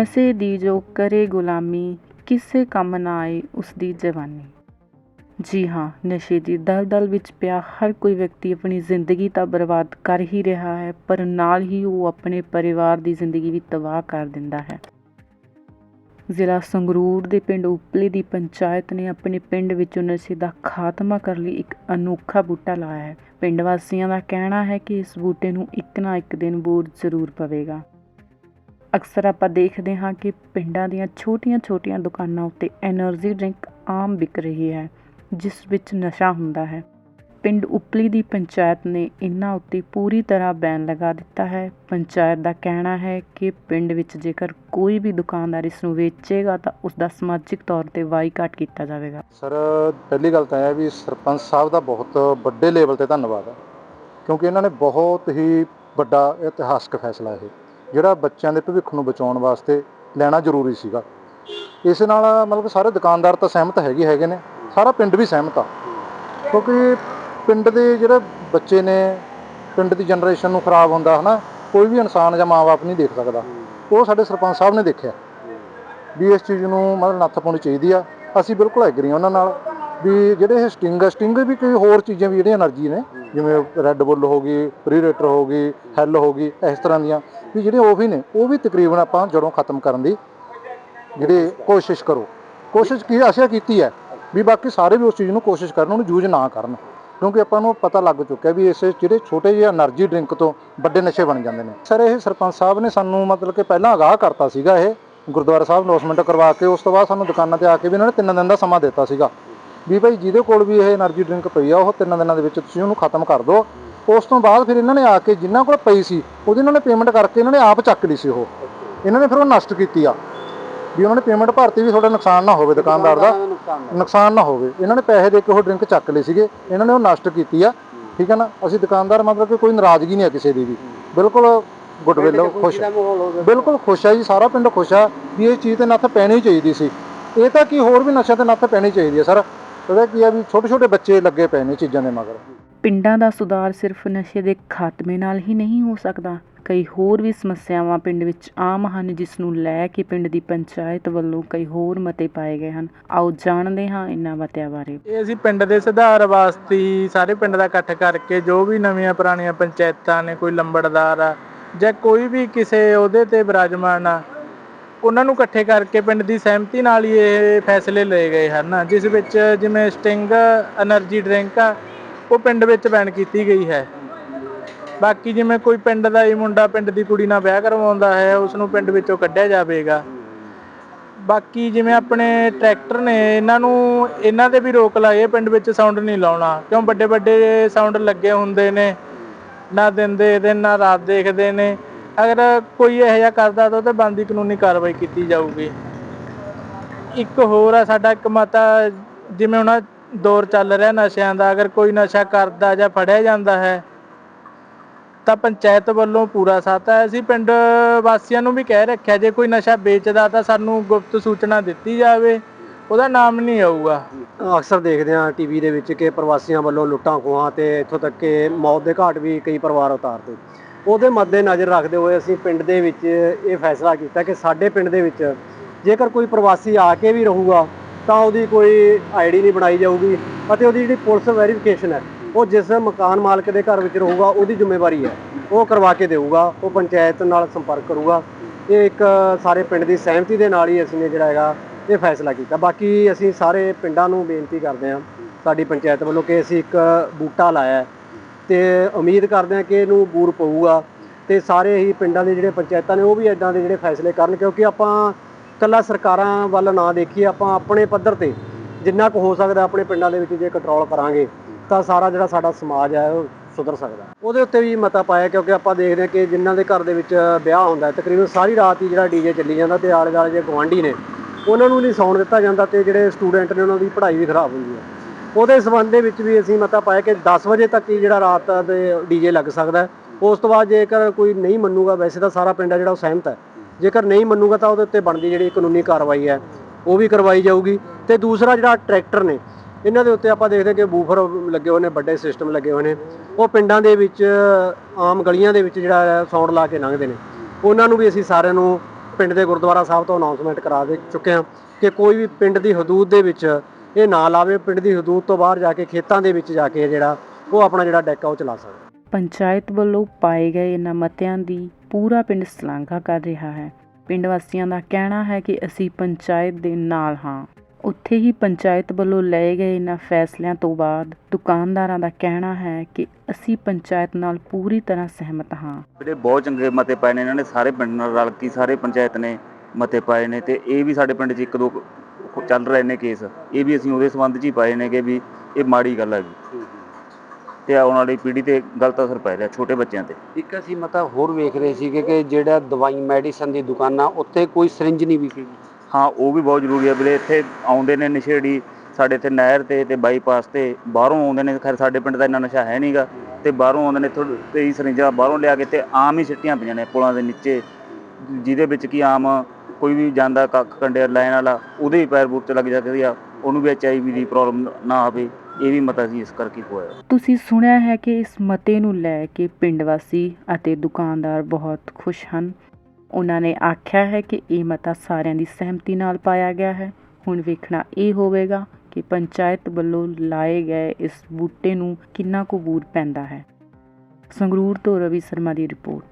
ਨਸ਼ੇ ਦੀ ਜੋ ਕਰੇ ਗੁਲਾਮੀ, ਕਿਸੇ ਕੰਮ ਨਾ ਆਏ ਉਸ ਦੀ ਜਵਾਨੀ। ਜੀ ਹਾਂ, ਨਸ਼ੇ ਦੀ ਦਲਦਲ ਵਿੱਚ ਪਿਆ ਹਰ ਕੋਈ ਵਿਅਕਤੀ ਆਪਣੀ ਜ਼ਿੰਦਗੀ ਤਾਂ ਬਰਬਾਦ ਕਰ ਹੀ ਰਿਹਾ ਹੈ, ਪਰ ਨਾਲ ਹੀ ਉਹ ਆਪਣੇ ਪਰਿਵਾਰ ਦੀ ਜ਼ਿੰਦਗੀ ਵੀ ਤਬਾਹ ਕਰ ਦਿੰਦਾ ਹੈ। ਜ਼ਿਲ੍ਹਾ ਸੰਗਰੂਰ ਦੇ ਪਿੰਡ ਉਪਲੀ ਦੀ ਪੰਚਾਇਤ ਨੇ ਆਪਣੇ ਪਿੰਡ ਵਿੱਚੋਂ ਨਸ਼ੇ ਦਾ ਖਾਤਮਾ ਕਰਨ ਲਈ ਇੱਕ ਅਨੋਖਾ ਬੂਟਾ ਲਾਇਆ ਹੈ। ਪਿੰਡ ਵਾਸੀਆਂ ਦਾ ਕਹਿਣਾ ਹੈ ਕਿ ਇਸ ਬੂਟੇ ਨੂੰ ਇੱਕ ਨਾ ਇੱਕ ਦਿਨ ਬੂਰ ਜ਼ਰੂਰ ਪਵੇਗਾ। ਅਕਸਰ ਆਪਾਂ ਦੇਖਦੇ ਹਾਂ ਕਿ ਪਿੰਡਾਂ ਦੀਆਂ ਛੋਟੀਆਂ-ਛੋਟੀਆਂ ਦੁਕਾਨਾਂ ਉੱਤੇ એનર્ਜੀ ਡਰਿੰਕ ਆਮ ਵਿਕ ਰਹੀ ਹੈ, ਜਿਸ ਵਿੱਚ ਨਸ਼ਾ ਹੁੰਦਾ ਹੈ। ਪਿੰਡ ਉਪਲੀ ਦੀ ਪੰਚਾਇਤ ਨੇ ਇਹਨਾਂ ਉੱਤੇ ਪੂਰੀ ਤਰ੍ਹਾਂ ਬੈਨ ਲਗਾ ਦਿੱਤਾ ਹੈ। ਪੰਚਾਇਤ ਦਾ ਕਹਿਣਾ ਹੈ ਕਿ ਪਿੰਡ ਵਿੱਚ ਜੇਕਰ ਕੋਈ ਵੀ ਦੁਕਾਨਦਾਰ ਇਸ ਨੂੰ ਵੇਚੇਗਾ ਤਾਂ ਉਸ ਦਾ ਸਮਾਜਿਕ ਤੌਰ ਤੇ ਵਾਈਕਾਟ ਕੀਤਾ ਜਾਵੇਗਾ। ਸਰ, ਪਹਿਲੀ ਗੱਲ ਤਾਂ ਇਹ ਹੈ ਵੀ ਸਰਪੰਚ ਸਾਹਿਬ ਦਾ ਬਹੁਤ ਵੱਡੇ ਲੈਵਲ ਤੇ ਧੰਨਵਾਦ ਹੈ, ਕਿਉਂਕਿ ਇਹਨਾਂ ਨੇ ਬਹੁਤ ਹੀ ਵੱਡਾ ਇਤਿਹਾਸਕ ਫੈਸਲਾ ਇਹ ਜਿਹੜਾ ਬੱਚਿਆਂ ਦੇ ਭਵਿੱਖ ਨੂੰ ਬਚਾਉਣ ਵਾਸਤੇ ਲੈਣਾ ਜ਼ਰੂਰੀ ਸੀਗਾ। ਇਸ ਨਾਲ ਮਤਲਬ ਕਿ ਸਾਰੇ ਦੁਕਾਨਦਾਰ ਤਾਂ ਸਹਿਮਤ ਹੈਗੇ ਹੈਗੇ ਨੇ। ਸਾਰਾ ਪਿੰਡ ਵੀ ਸਹਿਮਤ ਆ। ਕਿਉਂਕਿ ਪਿੰਡ ਦੇ ਜਿਹੜੇ ਬੱਚੇ ਨੇ, ਪਿੰਡ ਦੀ ਜਨਰੇਸ਼ਨ ਨੂੰ ਖਰਾਬ ਹੁੰਦਾ ਹਨਾ, ਕੋਈ ਵੀ ਇਨਸਾਨ ਜਾਂ ਮਾਪੇ ਨਹੀਂ ਦੇਖ ਸਕਦਾ। ਉਹ ਸਾਡੇ ਸਰਪੰਚ ਸਾਹਿਬ ਨੇ ਦੇਖਿਆ। ਵੀ ਇਸ ਚੀਜ਼ ਨੂੰ ਮਤਲਬ ਨੱਥ ਪਾਉਣੀ ਚਾਹੀਦੀ ਆ। ਅਸੀਂ ਬਿਲਕੁਲ ਐਗਰੀ ਉਹਨਾਂ ਨਾਲ। ਵੀ ਜਿਹੜੇ ਇਹ ਸਟਿੰਗ ਸਟਿੰਗ ਵੀ ਕੋਈ ਹੋਰ ਚੀਜ਼ਾਂ ਵੀ ਜਿਹੜੀਆਂ એનર્ਜੀ ਨੇ, ਜਿਵੇਂ ਰੈੱਡ ਬੁੱਲ ਹੋ ਗਈ ਰੀਡੇਟਰ ਹੋ ਗਈ ਹੈਲ ਹੋ ਗਈ, ਇਸ ਤਰ੍ਹਾਂ ਦੀਆਂ ਵੀ ਜਿਹੜੇ ਉਹ ਵੀ ਨੇ, ਉਹ ਵੀ ਤਕਰੀਬਨ ਆਪਾਂ ਜੜੋਂ ਖਤਮ ਕਰਨ ਦੀ ਜਿਹੜੀ ਕੋਸ਼ਿਸ਼ ਕਰੋ। ਕੋਸ਼ਿਸ਼ ਕੀ ਅਸੀਂ ਕੀਤੀ ਹੈ ਵੀ ਬਾਕੀ ਸਾਰੇ ਵੀ ਉਸ ਚੀਜ਼ ਨੂੰ ਕੋਸ਼ਿਸ਼ ਕਰਨ, ਉਹਨੂੰ ਯੂਜ਼ ਨਾ ਕਰਨ, ਕਿਉਂਕਿ ਆਪਾਂ ਨੂੰ ਪਤਾ ਲੱਗ ਚੁੱਕਿਆ ਵੀ ਇਸ ਜਿਹੜੇ ਛੋਟੇ ਜਿਹੇ એનર્ਜੀ ਡਰਿੰਕ ਤੋਂ ਵੱਡੇ ਨਸ਼ੇ ਬਣ ਜਾਂਦੇ ਨੇ। ਸਰ, ਇਹ ਸਰਪੰਚ ਸਾਹਿਬ ਨੇ ਸਾਨੂੰ ਮਤਲਬ ਕਿ ਪਹਿਲਾਂ ਆਗਾਹ ਕਰਤਾ ਸੀਗਾ ਇਹ, ਗੁਰਦੁਆਰਾ ਸਾਹਿਬ ਅਨਾਉਂਸਮੈਂਟ ਕਰਵਾ ਕੇ, ਉਸ ਤੋਂ ਬਾਅਦ ਸਾਨੂੰ ਦੁਕਾਨਾਂ ਤੇ ਆ ਕੇ ਵੀ ਇਹਨਾਂ ਨੇ 3 ਦਿਨ ਦਾ ਸਮਾਂ ਦਿੱਤਾ ਸੀਗਾ। ਵੀ ਭਾਈ ਜਿਹਦੇ ਕੋਲ ਵੀ ਇਹ એનર્ਜੀ ਡਰਿੰਕ ਪਈ ਆ ਉਹ ਤਿੰਨਾਂ ਦਿਨਾਂ ਦੇ ਵਿੱਚ ਤੁਸੀਂ ਉਹਨੂੰ ਖਤਮ ਕਰ ਦਿਓ। ਉਸ ਤੋਂ ਬਾਅਦ ਫਿਰ ਇਹਨਾਂ ਨੇ ਆ ਕੇ ਜਿਨ੍ਹਾਂ ਕੋਲ ਪਈ ਸੀ ਉਹਦੇ ਇਹਨਾਂ ਨੇ ਪੇਮੈਂਟ ਕਰਕੇ ਇਹਨਾਂ ਨੇ ਆਪ ਚੱਕ ਲਈ ਸੀ ਉਹ। ਇਹਨਾਂ ਨੇ ਫਿਰ ਉਹ ਨਸ਼ਟ ਕੀਤੀ ਆ। ਵੀ ਉਹਨਾਂ ਨੇ ਪੇਮੈਂਟ ਭਰਤੀ ਵੀ ਤੁਹਾਡਾ ਨੁਕਸਾਨ ਨਾ ਹੋਵੇ ਦੁਕਾਨਦਾਰ ਦਾ। ਨੁਕਸਾਨ ਨਾ ਹੋਵੇ। ਇਹਨਾਂ ਨੇ ਪੈਸੇ ਦੇ ਕੇ ਉਹ ਡਰਿੰਕ ਚੱਕ ਲਈ ਸੀਗੇ। ਇਹਨਾਂ ਨੇ ਉਹ ਨਸ਼ਟ ਕੀਤੀ ਆ। ਠੀਕ ਹੈ ਨਾ? ਅਸੀਂ ਦੁਕਾਨਦਾਰ ਮਤਲਬ ਕਿ ਕੋਈ ਨਾਰਾਜ਼ਗੀ ਨਹੀਂ ਆ ਕਿਸੇ ਦੀ ਵੀ। ਬਿਲਕੁਲ ਗੁੱਡਵਿਲ ਖੁਸ਼ ਬਿਲਕੁਲ ਖੁਸ਼ ਆ ਜੀ ਸਾਰਾ ਪਿੰਡ ਖੁਸ਼ ਆ ਵੀ ਇਹ ਚੀਜ਼ ਤੇ ਨੱਥ ਪੈਣੀ ਚਾਹੀਦੀ ਸੀ। ਇਹ ਤਾਂ ਕੀ ਹੋਰ ਵੀ ਨਸ਼ਾ ਤੇ ਨੱਥ ਪੈਣੀ ਚਾਹੀਦੀ ਆ ਸਰ? ਪਤਾ ਕੀ ਆ ਵੀ ਛੋਟੇ ਛੋਟੇ ਬੱਚੇ ਲੱਗੇ ਪਏ ਨੇ ਚੀਜ਼ਾਂ ਦੇ ਮਗਰ। ਪਿੰਡਾਂ ਦਾ ਸੁਧਾਰ ਸਿਰਫ ਨਸ਼ੇ ਦੇ ਖਾਤਮੇ ਨਾਲ ਹੀ ਨਹੀਂ ਹੋ ਸਕਦਾ। ਕਈ ਹੋਰ ਵੀ ਸਮੱਸਿਆਵਾਂ ਪਿੰਡ ਵਿੱਚ ਆਮ ਹਨ ਜਿਸ ਨੂੰ ਲੈ ਕੇ ਪਿੰਡ ਦੀ ਪੰਚਾਇਤ ਵੱਲੋਂ ਕਈ ਹੋਰ ਮਤੇ ਪਾਏ ਗਏ ਹਨ। ਆਓ ਜਾਣਦੇ ਹਾਂ ਇਹਨਾਂ ਮਤਿਆਂ ਬਾਰੇ। ਇਹ ਅਸੀਂ ਪਿੰਡ ਦੇ ਸੁਧਾਰ ਵਾਸਤੇ ਹੀ ਸਾਰੇ ਪਿੰਡ ਦਾ ਇਕੱਠ ਕਰਕੇ ਜੋ ਵੀ ਨਵੀਆਂ ਪੁਰਾਣੀਆਂ ਪੰਚਾਇਤਾਂ ਨੇ ਕੋਈ ਲੰਬੜਦਾਰ ਆ ਜਾਂ ਕੋਈ ਵੀ ਕਿਸੇ ਉਹਦੇ ਤੇ ਬਿਰਾਜਮਾਨ ਆ ਉਹਨਾਂ ਨੂੰ ਇਕੱਠੇ ਕਰਕੇ ਪਿੰਡ ਦੀ ਸਹਿਮਤੀ ਨਾਲ ਹੀ ਇਹ ਫੈਸਲੇ ਲਏ ਗਏ ਹਨ, ਜਿਸ ਵਿੱਚ ਜਿਵੇਂ ਸਟਿੰਗ એનર્ਜੀ ਡਰਿੰਕ ਆ, ਉਹ ਪਿੰਡ ਵਿੱਚ ਬੈਨ ਕੀਤੀ ਗਈ ਹੈ। ਬਾਕੀ ਜਿਵੇਂ ਕੋਈ ਪਿੰਡ ਦਾ ਹੀ ਮੁੰਡਾ ਪਿੰਡ ਦੀ ਕੁੜੀ ਨਾਲ ਵਿਆਹ ਕਰਵਾਉਂਦਾ ਹੈ ਉਸ ਨੂੰ ਪਿੰਡ ਵਿੱਚੋਂ ਕੱਢਿਆ ਜਾਵੇਗਾ। ਬਾਕੀ ਜਿਵੇਂ ਆਪਣੇ ਟਰੈਕਟਰ ਨੇ, ਇਹਨਾਂ ਨੂੰ, ਇਹਨਾਂ ਤੇ ਵੀ ਰੋਕ ਲਾਏ, ਪਿੰਡ ਵਿੱਚ ਸਾਊਂਡ ਨਹੀਂ ਲਾਉਣਾ, ਕਿਉਂ ਵੱਡੇ ਵੱਡੇ ਸਾਊਂਡ ਲੱਗੇ ਹੁੰਦੇ ਨੇ, ਨਾ ਦਿਨ ਦੇ ਦਿਨ ਨਾ ਰਾਤ ਦੇਖਦੇ ਨੇ। ਅਗਰ ਕੋਈ ਇਹੋ ਜਿਹਾ ਕਰਦਾ ਤਾਂ ਉਹਤੇ ਬੰਦੀ ਕਾਨੂੰਨੀ ਕਾਰਵਾਈ ਕੀਤੀ ਜਾਊਗੀ। ਇੱਕ ਹੋਰ ਆ, ਸਾਡਾ ਇੱਕ ਮਾਤਾ, ਜਿਵੇਂ ਹੁਣ ਦੌਰ ਚੱਲ ਰਿਹਾ ਨਸ਼ਿਆਂ ਦਾ, ਅਗਰ ਕੋਈ ਨਸ਼ਾ ਕਰਦਾ ਜਾਂ ਫੜਿਆ ਜਾਂਦਾ ਹੈ, ਤਾਂ ਪੰਚਾਇਤ ਵੱਲੋਂ ਪੂਰਾ ਸਾਥ ਹੈ। ਅਸੀਂ ਪਿੰਡ ਵਾਸੀਆਂ ਨੂੰ ਵੀ ਕਹਿ ਰੱਖਿਆ, ਜੇ ਕੋਈ ਨਸ਼ਾ ਵੇਚਦਾ ਤਾਂ ਸਾਨੂੰ ਗੁਪਤ ਸੂਚਨਾ ਦਿੱਤੀ ਜਾਵੇ। ਉਹਦਾ ਨਾਮ ਨਹੀਂ ਆਊਗਾ। ਅਕਸਰ ਦੇਖਦੇ ਹਾਂ ਟੀਵੀ ਦੇ ਵਿੱਚ ਕਿ ਪ੍ਰਵਾਸੀਆਂ ਵੱਲੋਂ ਲੁੱਟਾਂ ਖੋਹਾਂ ਤੇ ਇੱਥੋਂ ਤੱਕ ਕਿ ਮੌਤ ਦੇ ਘਾਟ ਵੀ ਕਈ ਪਰਿਵਾਰ ਉਤਾਰਦੇ। ਉਹਦੇ ਮੱਦੇ ਨਜ਼ਰ ਰੱਖਦੇ ਹੋਏ ਅਸੀਂ ਪਿੰਡ ਦੇ ਵਿੱਚ ਇਹ ਫੈਸਲਾ ਕੀਤਾ ਕਿ ਸਾਡੇ ਪਿੰਡ ਦੇ ਵਿੱਚ ਜੇਕਰ ਕੋਈ ਪ੍ਰਵਾਸੀ ਆ ਕੇ ਵੀ ਰਹੂਗਾ, ਤਾਂ ਉਹਦੀ ਕੋਈ ਆਈਡੀ ਨਹੀਂ ਬਣਾਈ ਜਾਊਗੀ ਅਤੇ ਉਹਦੀ ਜਿਹੜੀ ਪੁਲਿਸ ਵੈਰੀਫਿਕੇਸ਼ਨ ਹੈ, ਉਹ ਜਿਸ ਮਕਾਨ ਮਾਲਕ ਦੇ ਘਰ ਵਿੱਚ ਰਹੂਗਾ, ਉਹਦੀ ਜ਼ਿੰਮੇਵਾਰੀ ਹੈ। ਉਹ ਕਰਵਾ ਕੇ ਦੇਊਗਾ, ਉਹ ਪੰਚਾਇਤ ਨਾਲ ਸੰਪਰਕ ਕਰੂਗਾ। ਇਹ ਇੱਕ ਸਾਰੇ ਪਿੰਡ ਦੀ ਸਹਿਮਤੀ ਦੇ ਨਾਲ ਹੀ ਅਸੀਂ ਨੇ ਜਿਹੜਾ ਹੈਗਾ, ਇਹ ਫੈਸਲਾ ਕੀਤਾ। ਬਾਕੀ ਅਸੀਂ ਸਾਰੇ ਪਿੰਡਾਂ ਨੂੰ ਬੇਨਤੀ ਕਰਦੇ ਹਾਂ, ਸਾਡੀ ਪੰਚਾਇਤ ਵੱਲੋਂ ਕਿ ਅਸੀਂ ਇੱਕ ਬੂਟਾ ਲਾਇਆ ਤੇ ਉਮੀਦ ਕਰਦੇ ਹਾਂ ਕਿ ਇਹਨੂੰ ਬੂਰ ਪਊਗਾ ਤੇ ਸਾਰੇ ਹੀ ਪਿੰਡਾਂ ਦੇ ਜਿਹੜੇ ਪੰਚਾਇਤਾਂ ਨੇ ਉਹ ਵੀ ਇਦਾਂ ਦੇ ਜਿਹੜੇ ਫੈਸਲੇ ਕਰਨ, ਕਿਉਂਕਿ ਆਪਾਂ ਕੱਲਾ ਸਰਕਾਰਾਂ ਵੱਲ ਨਾ ਦੇਖੀਏ, ਆਪਾਂ ਆਪਣੇ ਪੱਧਰ ਤੇ ਜਿੰਨਾ ਕੁ ਹੋ ਸਕਦਾ ਆਪਣੇ ਪਿੰਡਾਂ ਦੇ ਵਿੱਚ ਜੇ ਕੰਟਰੋਲ ਕਰਾਂਗੇ, ਤਾਂ ਸਾਰਾ ਜਿਹੜਾ ਸਾਡਾ ਸਮਾਜ ਹੈ ਉਹ ਸੁਧਰ ਸਕਦਾ। ਉਹਦੇ ਉੱਤੇ ਵੀ ਮਤਾ ਪਾਇਆ, ਕਿਉਂਕਿ ਆਪਾਂ ਦੇਖਦੇ ਹਾਂ ਕਿ ਜਿਨ੍ਹਾਂ ਦੇ ਘਰ ਦੇ ਵਿੱਚ ਵਿਆਹ ਹੁੰਦਾ ਤਕਰੀਬਨ ਸਾਰੀ ਰਾਤ ਹੀ ਜਿਹੜਾ ਡੀਜੇ ਚੱਲੀ ਜਾਂਦਾ ਤੇ ਆਲੇ ਦੁਆਲੇ ਜੇ ਗਵਾਂਢੀ ਨੇ, ਉਹਨਾਂ ਨੂੰ ਨਹੀਂ ਸੌਣ ਦਿੱਤਾ ਜਾਂਦਾ ਤੇ ਜਿਹੜੇ ਸਟੂਡੈਂਟ ਨੇ ਉਹਨਾਂ ਦੀ ਪੜ੍ਹਾਈ ਵੀ ਖਰਾਬ ਹੁੰਦੀ ਹੈ। ਉਹਦੇ ਸੰਬੰਧ ਦੇ ਵਿੱਚ ਵੀ ਅਸੀਂ ਮਤਾ ਪਾਇਆ ਕਿ 10 ਵਜੇ ਤੱਕ ਹੀ ਜਿਹੜਾ ਰਾਤ ਦੇ ਡੀਜੇ ਲੱਗ ਸਕਦਾ ਉਸ ਤੋਂ ਬਾਅਦ ਜੇਕਰ ਕੋਈ ਨਹੀਂ ਮੰਨੂਗਾ, ਵੈਸੇ ਤਾਂ ਸਾਰਾ ਪਿੰਡ ਆ ਜਿਹੜਾ ਉਹ ਸਹਿਮਤ ਹੈ। ਜੇਕਰ ਨਹੀਂ ਮੰਨੂਗਾ ਤਾਂ ਉਹਦੇ ਉੱਤੇ ਬਣਦੀ ਜਿਹੜੀ ਕਾਨੂੰਨੀ ਕਾਰਵਾਈ ਹੈ, ਉਹ ਵੀ ਕਰਵਾਈ ਜਾਊਗੀ। ਤੇ ਦੂਸਰਾ ਜਿਹੜਾ ਟਰੈਕਟਰ ਨੇ, ਇਹਨਾਂ ਦੇ ਉੱਤੇ ਆਪਾਂ ਦੇਖਦੇ ਕਿ ਬੂਫਰ ਲੱਗੇ ਹੋਏ ਨੇ, ਵੱਡੇ ਸਿਸਟਮ ਲੱਗੇ ਹੋਏ ਨੇ। ਉਹ ਪਿੰਡਾਂ ਦੇ ਵਿੱਚ, ਆਮ ਗਲੀਆਂ ਦੇ ਵਿੱਚ ਜਿਹੜਾ ਸਾਊਂਡ ਲਾ ਕੇ ਲੰਘਦੇ ਨੇ। ਉਹਨਾਂ ਨੂੰ ਵੀ ਅਸੀਂ ਸਾਰਿਆਂ ਨੂੰ ਪਿੰਡ ਦੇ ਗੁਰਦੁਆਰਾ ਸਾਹਿਬ ਤੋਂ ਅਨਾਉਂਸਮੈਂਟ ਕਰਾ ਦੇ ਚੁੱਕੇ ਹਾਂ ਕਿ ਕੋਈ ਵੀ ਪਿੰਡ ਦੀ ਹਦੂਦ ਦੇ ਵਿੱਚ ਇਹ ਨਾ ਲਾਵੇ ਪਿੰਡ ਦੀ ਹਦੂਦ ਤੋਂ ਬਾਹਰ ਜਾ ਕੇ ਖੇਤਾਂ ਦੇ ਵਿੱਚ ਜਾ ਕੇ ਜਿਹੜਾ ਉਹ ਆਪਣਾ ਜਿਹੜਾ ਡੈਕ ਆ ਉਹ ਚਲਾ ਸਕਦਾ। ਪੰਚਾਇਤ ਵੱਲੋਂ ਪਾਏ ਗਏ ਇਹਨਾਂ ਮਤਿਆਂ ਦੀ ਪੂਰਾ ਪਿੰਡ ਸ਼ਲਾਘਾ ਕਰ ਰਿਹਾ ਹੈ। ਪਿੰਡ ਵਾਸੀਆਂ ਦਾ ਕਹਿਣਾ ਹੈ ਕਿ ਅਸੀਂ ਪੰਚਾਇਤ ਦੇ ਨਾਲ ਹਾਂ। ਉੱਥੇ ਹੀ ਪੰਚਾਇਤ ਵੱਲੋਂ ਲਏ ਗਏ ਇਹਨਾਂ ਫੈਸਲਿਆਂ ਤੋਂ ਬਾਅਦ ਦੁਕਾਨਦਾਰਾਂ ਦਾ ਕਹਿਣਾ ਹੈ ਕਿ ਅਸੀਂ ਪੰਚਾਇਤ ਨਾਲ ਪੂਰੀ ਤਰ੍ਹਾਂ ਸਹਿਮਤ ਹਾਂ। ਜਿਹੜੇ ਬਹੁਤ ਚੰਗੇ ਮਤੇ ਪਾਏ ਨੇ ਇਹਨਾਂ ਨੇ ਸਾਰੇ ਪਿੰਡ ਨਾਲ ਰਲ ਕੇ ਸਾਰੇ ਪੰਚਾਇਤ ਨੇ ਮਤੇ ਪਾਏ ਨੇ ਤੇ ਇਹ ਵੀ ਸਾਡੇ ਪਿੰਡ 'ਚ ਇੱਕ ਦੋ ਚੱਲ ਰਹੇ ਨੇ ਕੇਸ। ਇਹ ਵੀ ਅਸੀਂ ਉਹਦੇ ਸੰਬੰਧ 'ਚ ਹੀ ਪਾਏ ਨੇ ਕਿ ਵੀ ਇਹ ਮਾੜੀ ਗੱਲ ਹੈਗੀ ਤੇ ਆਉਣ ਵਾਲੀ ਪੀੜ੍ਹੀ ਤੇ ਗਲਤ ਅਸਰ ਪੈ ਰਿਹਾ ਛੋਟੇ ਬੱਚਿਆਂ ਤੇ। ਇੱਕ ਅਸੀਂ ਮਤਾ ਹੋਰ ਵੇਖ ਰਹੇ ਸੀ ਕਿ ਜਿਹੜਾ ਦਵਾਈ ਮੈਡੀਸਨ ਦੀ ਦੁਕਾਨਾਂ ਉੱਥੇ ਕੋਈ ਸਰਿੰਜ ਨਹੀਂ ਵਿਕੇਗੀ ਹਾਂ ਉਹ ਵੀ ਬਹੁਤ ਜ਼ਰੂਰੀ ਹੈ ਵੀਰੇ ਇੱਥੇ ਆਉਂਦੇ ਨੇ ਨਸ਼ੇੜੀ ਸਾਡੇ ਇੱਥੇ ਨਹਿਰ ਤੇ ਤੇ ਬਾਈਪਾਸ ਤੇ ਬਾਹਰੋਂ ਆਉਂਦੇ ਨੇ ਖੈਰ ਸਾਡੇ ਪਿੰਡ ਦਾ ਇੰਨਾ ਨਸ਼ਾ ਹੈ ਨਹੀਂਗਾ ਤੇ ਬਾਹਰੋਂ ਆਉਂਦੇ ਨੇ ਇੱਥੋਂ ਕਈ ਸਰਿੰਜਾਂ ਬਾਹਰੋਂ ਲਿਆ ਕੇ ਤੇ ਆਮ ਹੀ ਸਿੱਟੀਆਂ ਪਈਆਂ ਨੇ ਪੁਲਾਂ ਦੇ ਨੀਚੇ ਜਿਹਦੇ ਵਿੱਚ ਕੀ ਆਮ ਕੋਈ ਵੀ ਜਾਂਦਾ ਕੱਖ ਕੰਡੇ ਲੈਣ ਵਾਲਾ, ਉਹਦੇ ਵੀ ਪੈਰ ਬੂਟ ਤੇ ਲੱਗ ਜਾਂਦੀ ਆ, ਉਹਨੂੰ ਵੀ ਐਚਆਈਵੀ ਦੀ ਪ੍ਰੋਬਲਮ ਨਾ ਆਵੇ, ਇਹ ਵੀ ਮਤਾ ਸੀ ਇਸ ਕਰਕੇ ਹੋਇਆ ਤੁਸੀਂ ਸੁਣਿਆ ਹੈ ਕਿ ਇਸ ਮਤੇ ਨੂੰ ਲੈ ਕੇ ਪਿੰਡ ਵਾਸੀ ਅਤੇ ਦੁਕਾਨਦਾਰ ਬਹੁਤ ਖੁਸ਼ ਹਨ। ਉਹਨਾਂ ਨੇ ਆਖਿਆ ਹੈ ਕਿ ਇਹ ਮਤਾ ਸਾਰਿਆਂ ਦੀ ਸਹਿਮਤੀ ਨਾਲ ਪਾਇਆ ਗਿਆ ਹੈ। ਹੁਣ ਵੇਖਣਾ ਇਹ ਹੋਵੇਗਾ ਕਿ ਪੰਚਾਇਤ ਵੱਲੋਂ ਲਾਏ ਗਏ ਇਸ ਬੂਟੇ ਨੂੰ ਕਿੰਨਾ ਕੁ ਪੈਂਦਾ ਹੈ। ਸੰਗਰੂਰ ਤੋਂ ਰਵੀ ਸ਼ਰਮਾ ਦੀ ਰਿਪੋਰਟ।